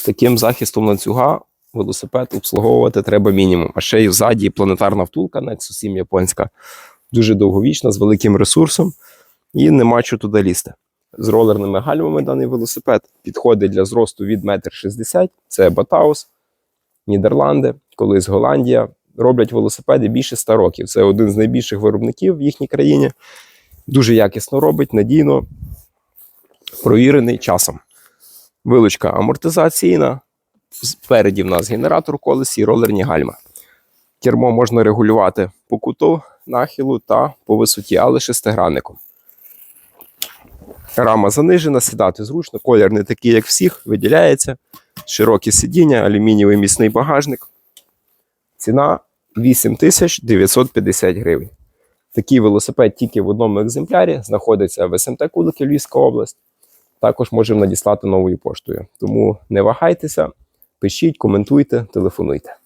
З таким захистом ланцюга велосипед обслуговувати треба мінімум. А ще й ззаді планетарна втулка Nexus 7 японська. Дуже довговічна, з великим ресурсом, і нема що туди лізти. З ролерними гальмами даний велосипед підходить для зросту від 1,60 м. Це Батаус, Нідерланди, колись Голландія. Роблять велосипеди більше 100 років. Це один з найбільших виробників в їхній країні. Дуже якісно робить, надійно, провірений часом. Вилучка амортизаційна. Спереді в нас генератор колесі і ролерні гальма. Кермо можна регулювати по куту нахилу та по висоті, але шестигранником. Рама занижена, сідати зручно, колір не такий, як всіх, виділяється. Широкі сидіння, алюмінієвий міцний багажник. Ціна 8950 гривень. Такий велосипед тільки в одному екземплярі знаходиться в СМТ Кулики, Львівська область. Також можемо надіслати новою поштою. Тому не вагайтеся, пишіть, коментуйте, телефонуйте.